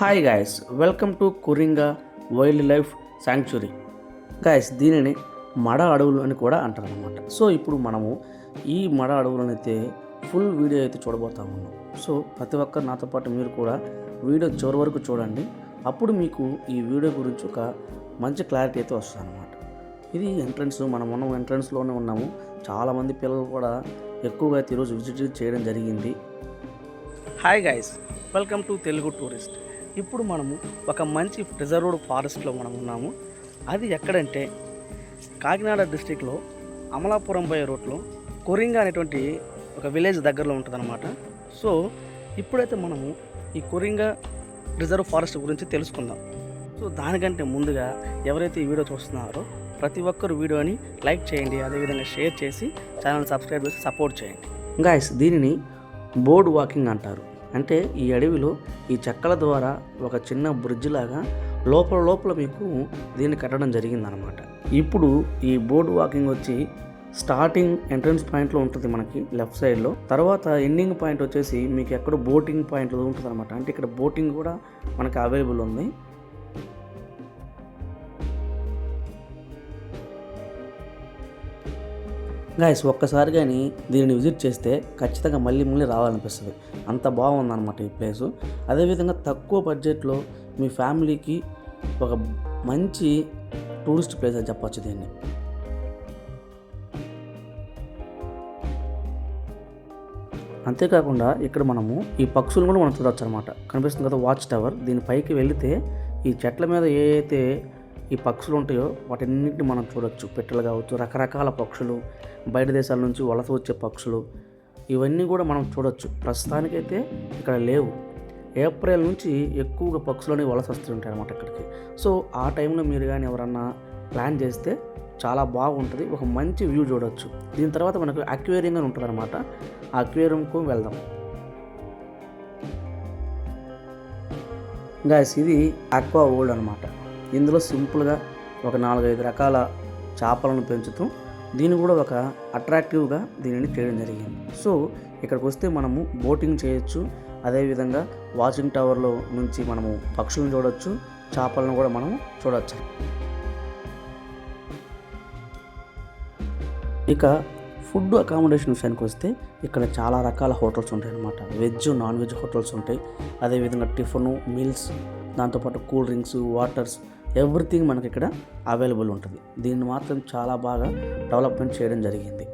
Hi guys welcome to Coringa wild life sanctuary guys దీనిని మడ అడవులు అని కూడా అంటారు అనమాట సో ఇప్పుడు మనము ఈ మడ అడవులను అయితే ఫుల్ వీడియో అయితే చూడబోతా ఉన్నాం సో ప్రతి ఒక్కరు నాతో పాటు మీరు కూడా వీడియో చివరి వరకు చూడండి. అప్పుడు మీకు ఈ వీడియో గురించి ఒక మంచి క్లారిటీ అయితే వస్తుంది అనమాట ఇది ఎంట్రన్స్ మనం మనం ఎంట్రన్స్లోనే ఉన్నాము. చాలామంది పిల్లలు కూడా ఎక్కువగా అయితే ఈరోజు విజిట్ చేయడం జరిగింది. Hi guys welcome to Telugu tourist ఇప్పుడు మనము ఒక మంచి ప్రిజర్వ్డ్ ఫారెస్ట్లో మనం ఉన్నాము. అది ఎక్కడంటే కాకినాడ డిస్టిక్లో అమలాపురం పోయే రూట్లో కొరింగ అనేటువంటి ఒక విలేజ్ దగ్గరలో ఉంటుందన్నమాట. సో ఇప్పుడైతే మనము ఈ కొరింగ రిజర్వ్ ఫారెస్ట్ గురించి తెలుసుకుందాం. సో దానికంటే ముందుగా ఎవరైతే ఈ వీడియో చూస్తున్నారో ప్రతి ఒక్కరు వీడియోని లైక్ చేయండి అదేవిధంగా షేర్ చేసి ఛానల్ సబ్స్క్రైబ్ చేసి సపోర్ట్ చేయండి. గాయస్ దీనిని బోర్డ్ వాకింగ్ అంటారు. అంటే ఈ అడవిలో ఈ చెక్కల ద్వారా ఒక చిన్న బ్రిడ్జ్ లాగా లోపల లోపల మీకు దీన్ని కట్టడం జరిగిందనమాట ఇప్పుడు ఈ బోర్డు వాకింగ్ వచ్చి స్టార్టింగ్ ఎంట్రన్స్ పాయింట్లో ఉంటుంది మనకి లెఫ్ట్ సైడ్లో. తర్వాత ఎండింగ్ పాయింట్ వచ్చేసి మీకు ఎక్కడ బోటింగ్ పాయింట్లో ఉంటుంది అనమాట అంటే ఇక్కడ బోటింగ్ కూడా మనకి అవైలబుల్ ఉంది. గాయస్ ఒక్కసారి కానీ దీనిని విజిట్ చేస్తే ఖచ్చితంగా మళ్ళీ మళ్ళీ రావాలనిపిస్తుంది. అంత బాగుందన్నమాట ఈ ప్లేసు. అదేవిధంగా తక్కువ బడ్జెట్లో మీ ఫ్యామిలీకి ఒక మంచి టూరిస్ట్ ప్లేస్ అని చెప్పొచ్చు దీన్ని. అంతేకాకుండా ఇక్కడ మనము ఈ పక్షులను కూడా మనం చూడొచ్చు అనమాట కనిపిస్తుంది కదా వాచ్ టవర్. దీని పైకి వెళితే ఈ చెట్ల మీద ఏ అయితే ఈ పక్షులు ఉంటాయో వాటన్నిటిని మనం చూడొచ్చు. పెట్టెలు కావచ్చు రకరకాల పక్షులు బయట దేశాల నుంచి వలస వచ్చే పక్షులు ఇవన్నీ కూడా మనం చూడొచ్చు. ప్రస్తుతానికైతే ఇక్కడ లేవు. ఏప్రిల్ నుంచి ఎక్కువగా పక్షులని వలస వస్తుంటాయి అనమాట ఇక్కడికి. సో ఆ టైంలో మీరు కానీ ఎవరన్నా ప్లాన్ చేస్తే చాలా బాగుంటుంది. ఒక మంచి వ్యూ చూడొచ్చు. దీని తర్వాత మనకు అక్వేరియం అని ఉంటుంది అనమాట ఆ అక్వేరియంకు వెళ్దాం. గాయస్ ఇది అక్వా ఓల్డ్ అనమాట ఇందులో సింపుల్గా ఒక నాలుగైదు రకాల చేపలను పెంచుతూ దీన్ని కూడా ఒక అట్రాక్టివ్గా దీనిని చేయడం జరిగింది. సో ఇక్కడికి వస్తే మనము బోటింగ్ చేయొచ్చు. అదేవిధంగా వాచింగ్ టవర్లో నుంచి మనము పక్షులను చూడొచ్చు. చేపలను కూడా మనము చూడొచ్చు. ఇక ఫుడ్ అకామిడేషన్ విషయానికి వస్తే ఇక్కడ చాలా రకాల హోటల్స్ ఉంటాయి అన్నమాట. వెజ్ నాన్ వెజ్ హోటల్స్ ఉంటాయి. అదేవిధంగా టిఫిన్ మీల్స్ దాంతోపాటు కూల్ డ్రింక్స్ వాటర్స్ ఎవ్రీథింగ్ మనకి ఇక్కడ అవైలబుల్ ఉంటుంది. దీన్ని మాత్రం చాలా బాగా డెవలప్మెంట్ చేయడం జరిగింది.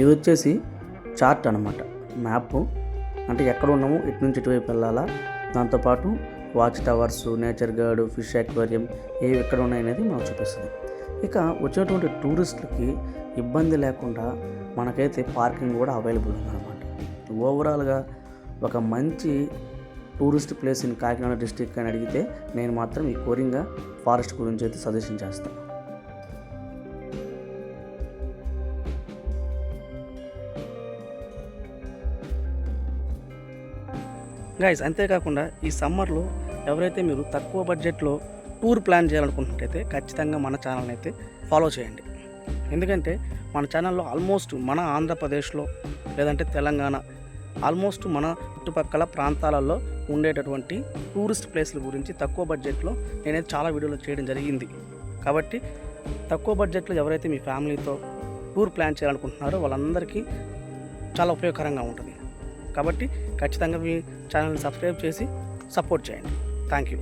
ఇది వచ్చేసి చార్ట్ అనమాట మ్యాప్ అంటే ఎక్కడ ఉన్నాము ఇటు నుంచి ఇటువైపు వెళ్ళాలా దాంతోపాటు watch towers nature guard fish aquarium ఏవి ఎక్కడ ఉన్నాయనేది మనకు చూపిస్తుంది. ఇక వచ్చేటువంటి టూరిస్టులకి ఇబ్బంది లేకుండా మనకైతే పార్కింగ్ కూడా అవైలబుల్ ఉందన్నమాట. ఓవరాల్గా ఒక మంచి tourist place in Kakinada district అని అడిగితే నేను మాత్రం ఈ కోరింగ ఫారెస్ట్ గురించి అయితే సజెషన్ చేస్తాను. గైస్ అంతేకాకుండా ఈ సమ్మర్లో ఎవరైతే మీరు తక్కువ బడ్జెట్లో టూర్ ప్లాన్ చేయాలనుకుంటున్నట్టయితే ఖచ్చితంగా మన ఛానల్ని అయితే ఫాలో చేయండి. ఎందుకంటే మన ఛానల్లో ఆల్మోస్ట్ మన ఆంధ్రప్రదేశ్లో లేదంటే తెలంగాణ ఆల్మోస్ట్ మన చుట్టుపక్కల ప్రాంతాలలో ఉండేటటువంటి టూరిస్ట్ ప్లేస్ల గురించి తక్కువ బడ్జెట్లో నేనైతే చాలా వీడియోలు చేయడం జరిగింది. కాబట్టి తక్కువ బడ్జెట్లో ఎవరైతే మీ ఫ్యామిలీతో టూర్ ప్లాన్ చేయాలనుకుంటున్నారో వాళ్ళందరికీ చాలా ఉపయోగకరంగా ఉంటుంది. కాబట్టి ఖచ్చితంగా మీ ఛానల్ని సబ్స్క్రైబ్ చేసి సపోర్ట్ చేయండి. Thank you.